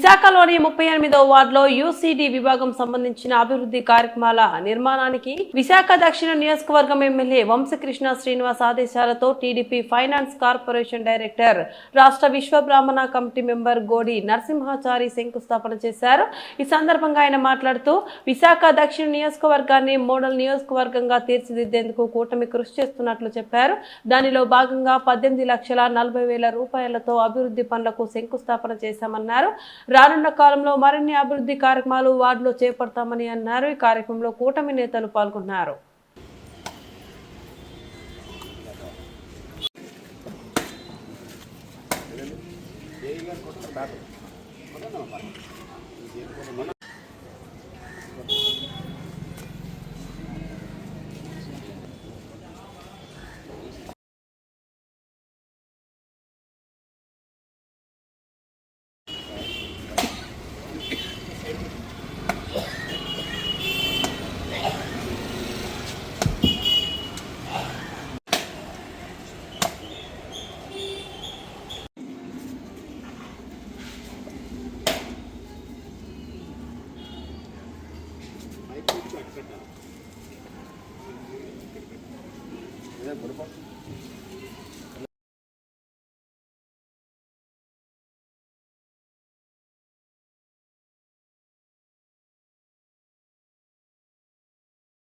విశాఖలోని ముప్పై ఎనిమిదో వార్డులో యూసీడీ విభాగం సంబంధించిన అభివృద్ధి కార్యక్రమాల నిర్మాణానికి విశాఖ దక్షిణ నియోజకవర్గం ఎమ్మెల్యే వంశకృష్ణ శ్రీనివాస్ ఆదేశాలతో టీడీపీ ఫైనాన్స్ కార్పొరేషన్ డైరెక్టర్ రాష్ట్ర విశ్వబ్రాహ్మణ కమిటీ మెంబర్ గోడి నరసింహాచారి శంకుస్థాపన చేశారు. ఈ సందర్భంగా ఆయన మాట్లాడుతూ విశాఖ దక్షిణ నియోజకవర్గాన్ని మోడల్ నియోజకవర్గంగా తీర్చిదిద్దేందుకు కూటమి కృషి చేస్తున్నట్లు చెప్పారు. దానిలో భాగంగా పద్దెనిమిది లక్షల నలభై వేల రూపాయలతో అభివృద్ధి పనులకు శంకుస్థాపన చేశామన్నారు. రానున్న కాలంలో మరిన్ని అభివృద్ధి కార్యక్రమాలు వార్డులో చేపడతామని అన్నారు. ఈ కార్యక్రమంలో కూటమి నేతలు పాల్గొన్నారు.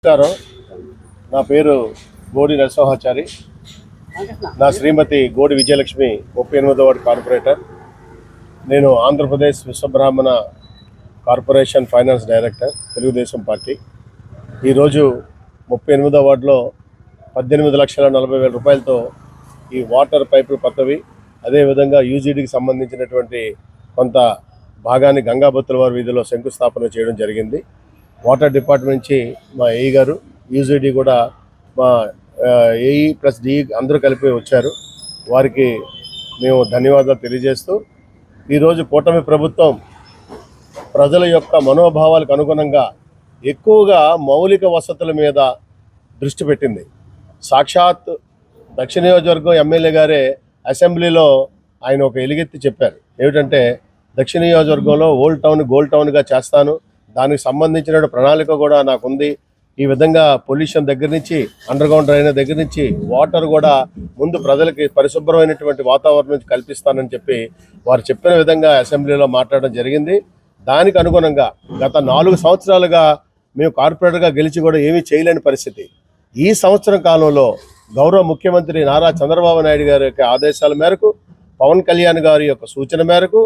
నమస్కారం నా పేరు గోడి నరసింహాచారి. నా శ్రీమతి గోడి విజయలక్ష్మి ముప్పై ఎనిమిదో వార్డు కార్పొరేటర్. నేను Andhra Pradesh Vishwabrahmana corporation finance director Telugu Desam party. ఈరోజు ముప్పై ఎనిమిదో వార్డులో పద్దెనిమిది లక్షల నలభై వేల రూపాయలతో ఈ వాటర్ పైపులు పక్కవి. అదేవిధంగా యూజీడీకి సంబంధించినటువంటి కొంత భాగాన్ని గంగాభత్తుల వారి వీధిలో శంకుస్థాపన చేయడం జరిగింది. వాటర్ డిపార్ట్మెంట్ నుంచి మా ఏఈ గారు యూజీడీ కూడా మా ఏఈ ప్లస్ డిఈ అందరూ కలిపి వచ్చారు. వారికి మేము ధన్యవాదాలు తెలియజేస్తూ ఈరోజు కూటమి ప్రభుత్వం ప్రజల యొక్క మనోభావాలకు అనుగుణంగా ఎక్కువగా మౌలిక వసతుల మీద దృష్టి పెట్టింది. సాక్షాత్ దక్షిణ నియోజకవర్గం ఎమ్మెల్యే గారే అసెంబ్లీలో ఆయన ఒక ఎలుగెత్తి చెప్పారు. ఏమిటంటే దక్షిణ నియోజకవర్గంలో ఓల్డ్ టౌన్ గోల్డ్ టౌన్గా చేస్తాను. దానికి సంబంధించిన ప్రణాళిక కూడా నాకుంది. ఈ విధంగా పొల్యూషన్ దగ్గర నుంచి అండర్ గ్రౌండ్ డ్రైనేజ్ దగ్గర నుంచి వాటర్ కూడా ముందు ప్రజలకి పరిశుభ్రమైనటువంటి వాతావరణం నుంచి కల్పిస్తానని చెప్పి వారు చెప్పిన విధంగా అసెంబ్లీలో మాట్లాడడం జరిగింది. దానికి అనుగుణంగా గత నాలుగు సంవత్సరాలుగా మేము కార్పొరేటర్గా గెలిచి కూడా ఏమీ చేయలేని పరిస్థితి. ఈ సంవత్సరం కాలంలో గౌరవ ముఖ్యమంత్రి నారా చంద్రబాబు నాయుడు గారి యొక్క ఆదేశాల మేరకు పవన్ కళ్యాణ్ గారి యొక్క సూచన మేరకు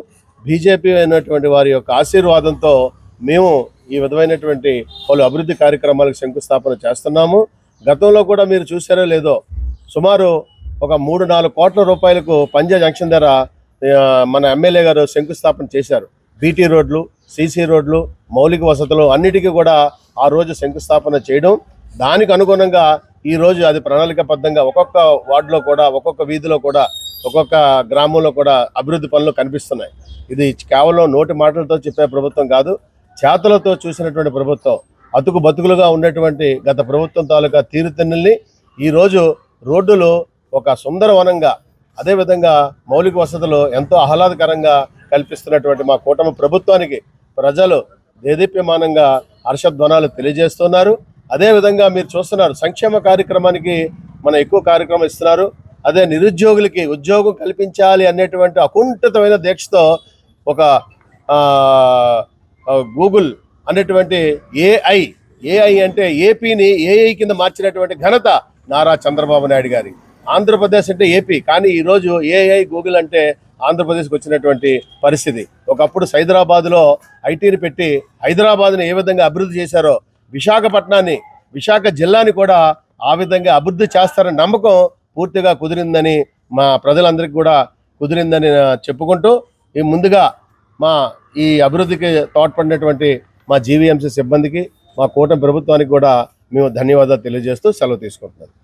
బీజేపీ అయినటువంటి వారి యొక్క ఆశీర్వాదంతో మేము ఈ విధమైనటువంటి పలు అభివృద్ధి కార్యక్రమాలకు శంకుస్థాపన చేస్తున్నాము. గతంలో కూడా మీరు చూసారో లేదో సుమారు ఒక మూడు నాలుగు కోట్ల రూపాయలకు పంజా జంక్షన్ ధర మన ఎమ్మెల్యే గారు శంకుస్థాపన చేశారు. బీటీ రోడ్లు సీసీ రోడ్లు మౌలిక వసతులు అన్నిటికీ కూడా ఆ రోజు శంకుస్థాపన చేయడం. దానికి అనుగుణంగా ఈ రోజు అది ప్రణాళికబద్ధంగా ఒక్కొక్క వార్డులో కూడా ఒక్కొక్క వీధిలో కూడా ఒక్కొక్క గ్రామంలో కూడా అభివృద్ధి పనులు కనిపిస్తున్నాయి. ఇది కేవలం నోటి మాటలతో చెప్పే ప్రభుత్వం కాదు చేతలతో చూసినటువంటి ప్రభుత్వం అతుకు బతుకులుగా ఉన్నటువంటి గత ప్రభుత్వం తాలూకా తీరుతెన్నుల్ని ఈరోజు రోడ్డులు ఒక సుందరవనంగా అదేవిధంగా మౌలిక వసతులు ఎంతో ఆహ్లాదకరంగా కల్పిస్తున్నటువంటి మా కూటమి ప్రభుత్వానికి ప్రజలు దేదీప్యమానంగా హర్షధ్వనాలు తెలియజేస్తున్నారు. అదేవిధంగా మీరు చూస్తున్నారు సంక్షేమ కార్యక్రమానికి మన ఎక్కువ కార్యక్రమం ఇస్తున్నారు. అదే నిరుద్యోగులకి ఉద్యోగం కల్పించాలి అనేటువంటి అకుంఠితమైన దీక్షతో ఒక గూగుల్ అనేటువంటి ఏఐ ఏఐ అంటే ఏపీని ఏఐ కింద మార్చినటువంటి ఘనత నారా చంద్రబాబు నాయుడు గారి. ఆంధ్రప్రదేశ్ అంటే ఏపీ కానీ ఈరోజు ఏఐ గూగుల్ అంటే ఆంధ్రప్రదేశ్కి వచ్చినటువంటి పరిస్థితి. ఒకప్పుడు హైదరాబాద్లో ఐటీని పెట్టి హైదరాబాద్ని ఏ విధంగా అభివృద్ధి చేశారో విశాఖపట్నాన్ని విశాఖ జిల్లాని కూడా ఆ విధంగా అభివృద్ధి చేస్తారని నమ్మకం పూర్తిగా కుదిరిందని మా ప్రజలందరికీ కూడా కుదిరిందని చెప్పుకుంటూ ఈ ముందుగా మా ఈ అభివృద్ధికి తోడ్పడినటువంటి మా జీవీఎంసీ సిబ్బందికి మా కూటమి ప్రభుత్వానికి కూడా మేము ధన్యవాదాలు తెలియజేస్తూ సెలవు తీసుకుంటున్నాం